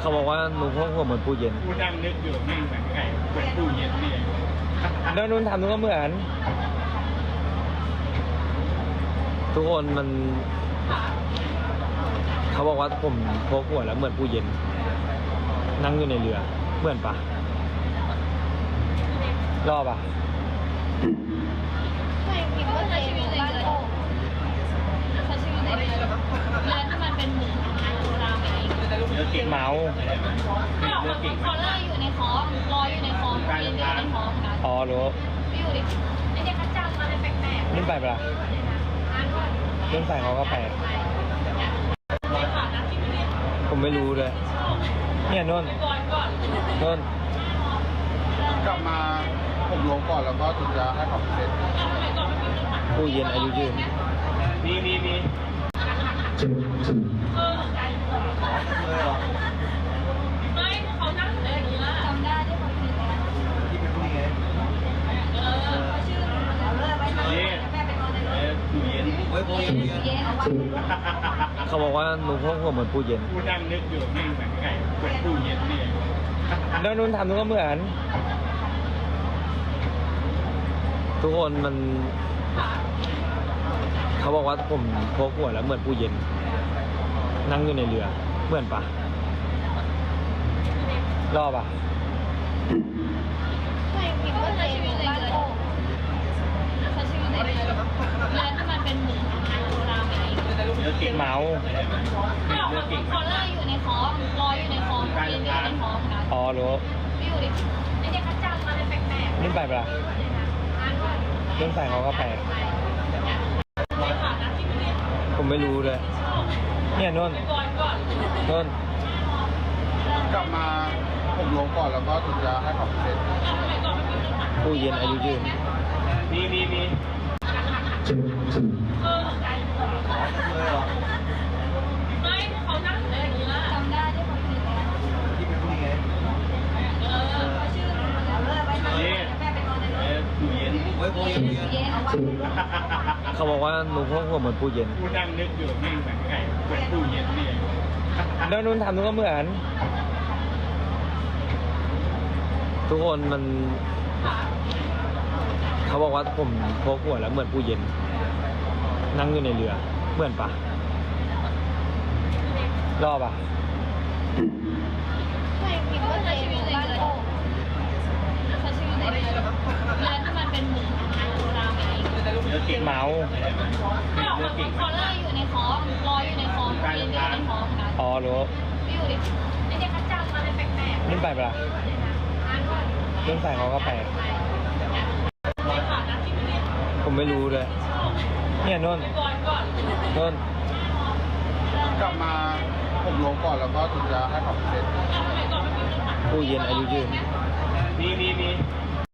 เขาบอกว่าหนูพวกหัวเหมือนปูเย็นกูนั่งนึกอยู่แม่งเหมือนไก่เหมือนตู้เย็นนี่เองแล้วนุ่นทำนุ่นก็เหมือน ทุกคนมัน เขาบอกว่าผมพกหัวแล้วเหมือนปูเย็น นั่งอยู่ในเรือ เหมือนปะรอบปะ ไม่คิดว่าใช้ชีวิตในเรือใช้ชีวิตในเรือเรือที่มันเป็นหมุนราวไปเอง เนื้อเก่งเมาส์เนื้อเก่งคอลเลอร์อยู่ในคอลอยอยู่ในคอเรียนอยู่ในคอกันอ๋อรู้ไม่อยู่ดิไอ้เด็กกระจังมาเป็นแปลกนุ่นไปปะล่ะนุ่นใส่เขาก็ไปผมไม่รู้เลยเนี่ยนุ่นนุ่นกลับมาผมลงก่อนแล้วก็ถึงจะให้ของเสร็จปูเย็นอายุยืนมีมีมี จำได้ที่เขาคิดแล้ว ที่เป็นผู้นี้ไง ชื่อเลิกไว้ นี่เออตู้เย็น เฮ้ยผู้นี้เย็นเอาไว้เขาบอกว่าหนูพวกหัวเหมือนปูเย็นกูนั่งนึกอยู่แม่งเหมือนไก่เหมือนตู้เย็นนี่เองแล้วนุ่นทำนุ่นก็เหมือน ทุกคนมัน เขาบอกว่าผมพกหัวแล้วเหมือนปูเย็น นั่งอยู่ในเรือ เหมือนปะรอบปะไม่คิดว่าใช้ชีวิตในเรือใช้ชีวิตในเรือเรือที่มันเป็นหมุนราวไปเอง เนื้อเก่งเมาส์เนื้อเก่งคอลเลอร์อยู่ในคอลอยอยู่ในคอเรียนอยู่ในคอกันอ๋อรู้ไม่อยู่ดิไอ้เด็กกระจังมาเป็นแปลกนุ่นไปปะล่ะนุ่นใส่เขาก็ไปผมไม่รู้เลย เนี่ยนุ่นนุ่นกลับมาผมลงก่อนแล้วก็ถึงจะให้ของเสร็จปูเย็นอายุยืนมีมีมี จำได้ที่เขาคิดแล้ว ที่เป็นผู้นี้ไง ชื่อเลิกไว้ นี่เออตู้เย็น เฮ้ยผู้นี้เย็นเอาไว้เขาบอกว่าหนูพวกหัวเหมือนปูเย็นกูนั่งนึกอยู่แม่งเหมือนไก่เหมือนตู้เย็นนี่เองแล้วนุ่นทำนุ่นก็เหมือน ทุกคนมัน เขาบอกว่าผมพกหัวแล้วเหมือนปูเย็น นั่งอยู่ในเรือ เหมือนปะรอบปะไม่คิดว่าใช้ชีวิตในเรือใช้ชีวิตในเรือเรือที่มันเป็นหมุนราวไปเอง เนื้อเก่งเมาส์เนื้อเก่งคอลเลอร์อยู่ในคอลอยอยู่ในคอเรียนอยู่ในคอกันอ๋อรู้ ไม่อยู่ดิไอ้เด็กกระจังมาเป็นแปลกนุ่นไปปะล่ะนุ่นใส่เขาก็ไปผมไม่รู้เลย เนี่ยนุ่นนุ่นกลับมาผมลงก่อนแล้วก็ถึงจะให้ของเสร็จปูเย็นอายุยืนมีมีมีๆ